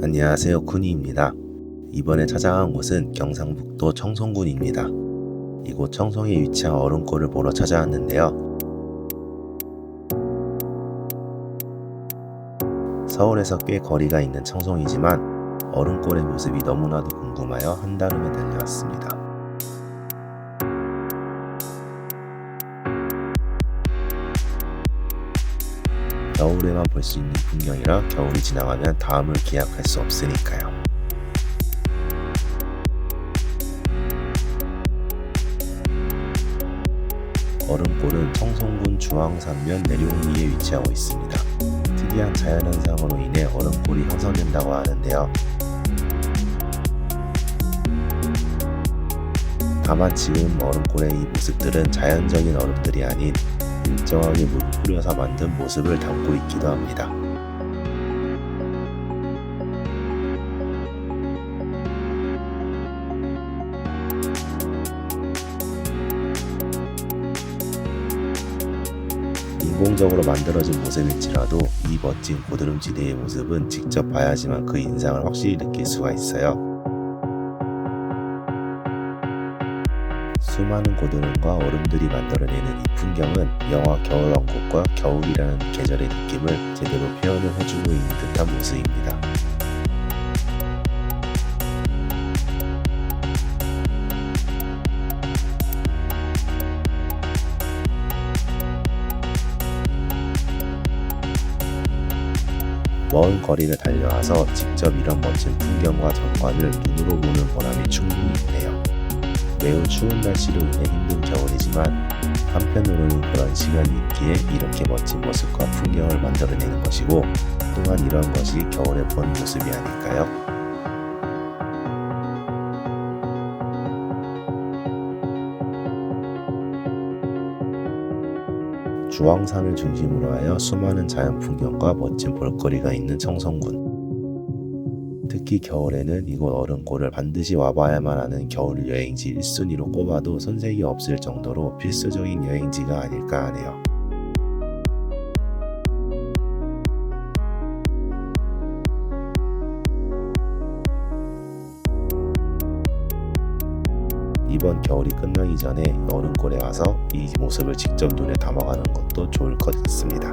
안녕하세요 쿠니입니다. 이번에 찾아간 곳은 경상북도 청송군입니다. 이곳 청송에 위치한 얼음골을 보러 찾아왔는데요. 서울에서 꽤 거리가 있는 청송이지만 얼음골의 모습이 너무나도 궁금하여 한달음에 달려왔습니다. 겨울에만 볼 수 있는 풍경이라 겨울이 지나가면 다음을 기약할 수 없으니까요. 얼음골은 청송군 중앙산면 내륙리에 위치하고 있습니다. 특이한 자연현상으로 인해 얼음골이 형성된다고 하는데요. 다만 지금 얼음골의 이 모습들은 자연적인 얼음들이 아닌 일정하게 물을 뿌려서 만든 모습을 담고 있기도 합니다. 인공적으로 만들어진 모습일지라도 이 멋진 고드름지대의 모습은 직접 봐야지만 그 인상을 확실히 느낄 수가 있어요. 수많은 고드름과 얼음들이 만들어내는 이 풍경은 영화 겨울왕국과 겨울이라는 계절의 느낌을 제대로 표현을 해주고 있는 듯한 모습입니다. 먼 거리를 달려와서 직접 이런 멋진 풍경과 장관을 눈으로 보는 보람이 충분히 있네요. 매우 추운 날씨로 인해 힘든 겨울이지만 한편으로는 그런 시간이 있기에 이렇게 멋진 모습과 풍경을 만들어내는 것이고 또한 이런 것이 겨울에 본 모습이 아닐까요? 주황산을 중심으로 하여 수많은 자연 풍경과 멋진 볼거리가 있는 청송군. 특히 겨울에는 이곳 얼음골을 반드시 와봐야만 하는 겨울 여행지 1순위로 꼽아도 손색이 없을 정도로 필수적인 여행지가 아닐까 하네요. 이번 겨울이 끝나기 전에 얼음골에 와서 이 모습을 직접 눈에 담아가는 것도 좋을 것 같습니다.